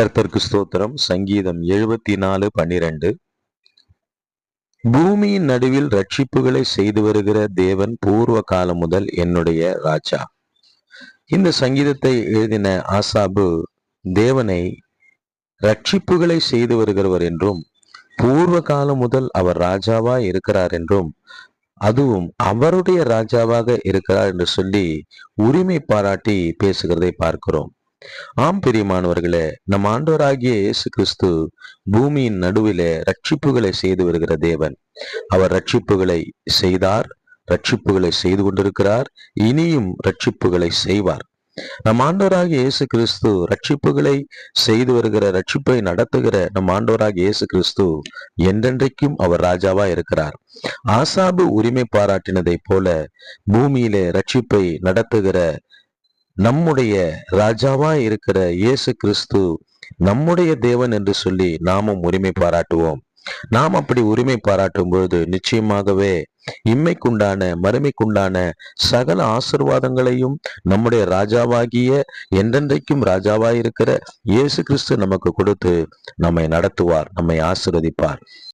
கர்த்தர்க்கு ஸ்தோத்திரம். சங்கீதம் எழுபத்தி நாலு பன்னிரண்டு. பூமியின் நடுவில் ரட்சிப்புகளை செய்து வருகிற தேவன் பூர்வ காலம் முதல் என்னுடைய ராஜா. இந்த சங்கீதத்தை எழுதின ஆசாபு தேவனை ரட்சிப்புகளை செய்து வருகிறவர் என்றும் பூர்வ காலம் முதல் அவர் ராஜாவா இருக்கிறார் என்றும் அதுவும் அவருடைய ராஜாவாக இருக்கிறார் என்று சொல்லி உரிமை பாராட்டி பேசுகிறதை பார்க்கிறோம். ஆம் பெரியமானவர்களே நம் ஆண்டவராகிய இயேசு கிறிஸ்து பூமியின் நடுவிலே ரட்சிப்புகளை செய்து வருகிற தேவன். அவர் ரட்சிப்புகளை செய்தார் ரட்சிப்புகளை செய்து கொண்டிருக்கிறார் இனியும் ரட்சிப்புகளை செய்வார். நம் ஆண்டவராகிய இயேசு கிறிஸ்து ரட்சிப்புகளை செய்து வருகிற ரட்சிப்பை நடத்துகிற நம் ஆண்டவராகிய இயேசு கிறிஸ்து என்றென்றைக்கும் அவர் ராஜாவா இருக்கிறார். ஆசாபு உரிமை பாராட்டினதை போல பூமியிலே ரட்சிப்பை நடத்துகிற நம்முடைய ராஜாவா இருக்கிற இயேசு கிறிஸ்து நம்முடைய தேவன் என்று சொல்லி நாமும் உரிமை பாராட்டுவோம். நாம் அப்படி உரிமை பாராட்டும் பொழுது நிச்சயமாகவே இம்மைக்குண்டான மறுமைக்குண்டான சகல ஆசிர்வாதங்களையும் நம்முடைய ராஜாவாகிய என்றென்றைக்கும் ராஜாவாயிருக்கிற இயேசு கிறிஸ்து நமக்கு கொடுத்து நம்மை நடத்துவார் நம்மை ஆசிர்வதிப்பார்.